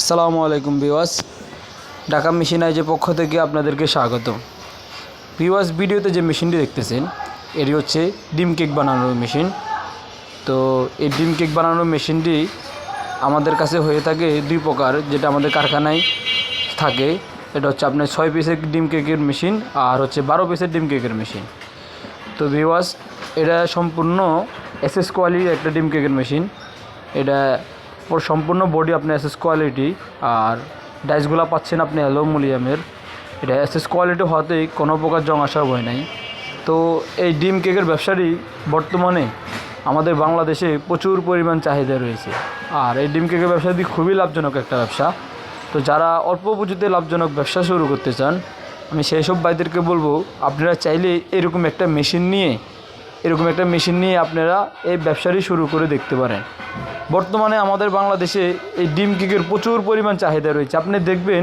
আসসালামু আলাইকুম বিওয়াস ঢাকা মেশিন আইজের পক্ষ থেকে আপনাদেরকে স্বাগত। বিওয়াস ভিডিওতে যে মেশিনটি দেখতেছেন, এটি হচ্ছে ডিম কেক বানানোর মেশিন। তো এই ডিম কেক বানানোর মেশিনটি আমাদের কাছে হয়ে থাকে দুই প্রকার, যেটা আমাদের কারখানায় থাকে। এটা হচ্ছে আপনার ছয় পিসের ডিম কেকের মেশিন, আর হচ্ছে বারো পিসের ডিম কেকের মেশিন। তো ভিওয়াস এটা সম্পূর্ণ এসএস কোয়ালিটির একটা ডিম কেকের মেশিন। এটা ওর সম্পূর্ণ বডি আপনার এসএস কোয়ালিটি আর ডাইসগুলো পাচ্ছেন আপনি অ্যালুমিনিয়ামের এটা এসএস কোয়ালিটি হওয়াতেই কোনো প্রকার জং আসার ভয় নাই। তো এই ডিম কেকের ব্যবসারই বর্তমানে আমাদের বাংলাদেশে প্রচুর পরিমাণ চাহিদা রয়েছে। আর এই ডিম কেকের ব্যবসাটি খুবই লাভজনক একটা ব্যবসা। তো যারা অল্প পুঁজিতে লাভজনক ব্যবসা শুরু করতে চান, আমি সেই সব ভাইদেরকে বলব, আপনারা চাইলে এরকম একটা মেশিন নিয়ে, এরকম একটা মেশিন নিয়ে আপনারা এই ব্যবসাটি শুরু করে দেখতে পারেন। বর্তমানে আমাদের বাংলাদেশে এই ডিম কেকের প্রচুর পরিমাণ চাহিদা রয়েছে। আপনি দেখবেন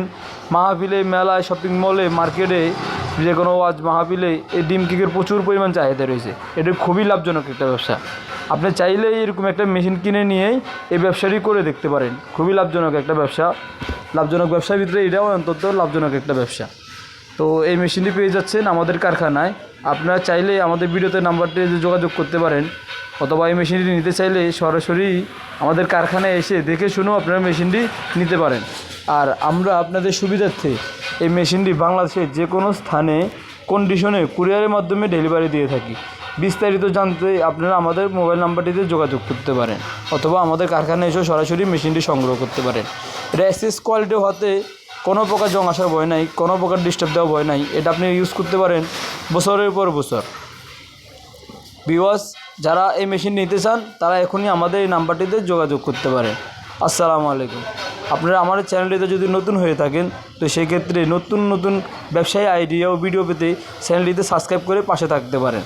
মাহফিলে, মেলায় শপিং মলে মার্কেটে যে কোনো ওয়াজ মাহফিলে এই ডিম কেকের প্রচুর পরিমাণ চাহিদা রয়েছে। এটা খুবই লাভজনক একটা ব্যবসা। আপনি চাইলে এরকম একটা মেশিন কিনে নিয়েই এই ব্যবসাটি করে দেখতে পারেন। খুবই লাভজনক একটা ব্যবসা। লাভজনক ব্যবসার ভিতরে এটাও অন্তত লাভজনক একটা ব্যবসা। তো এই মেশিনটি পেয়ে যাচ্ছেন আমাদের কারখানায়। আপনারা চাইলে আমাদের ভিডিওতে নাম্বারটি যোগাযোগ করতে পারেন। অথবা এই মেশিনটি নিতে চাইলে সরাসরি আমাদের কারখানায় এসে দেখে শুনেও আপনারা মেশিনটি নিতে পারেন। আর আমরা আপনাদের সুবিধার্থে এই মেশিনটি বাংলাদেশের যে কোনো স্থানে কন্ডিশনে কুরিয়ারের মাধ্যমে ডেলিভারি দিয়ে থাকি। বিস্তারিত জানতে আপনারা আমাদের মোবাইল নাম্বারটিতে যোগাযোগ করতে পারেন অথবা আমাদের কারখানায় এসেও সরাসরি মেশিনটি সংগ্রহ করতে পারেন। এসএস কোয়ালিটি হতে কোনো প্রকার জং আসার ভয় নাই, কোনো প্রকার ডিস্টার্ব দেওয়া ভয় নাই, এটা আপনি ইউজ করতে পারেন বছরের পর বছর। বিওয়াস যারা এই মেশিন নিতে চান, তারা এখনই আমাদের এই নাম্বারটিতে যোগাযোগ করতে পারে। আসসালামু আলাইকুম। আপনারা আমাদের চ্যানেলটিতে যদি নতুন হয়ে থাকেন, তো সেই ক্ষেত্রে নতুন নতুন ব্যবসায়ী আইডিয়া ও ভিডিও পেতে চ্যানেলটিতে সাবস্ক্রাইব করে পাশে থাকতে পারেন।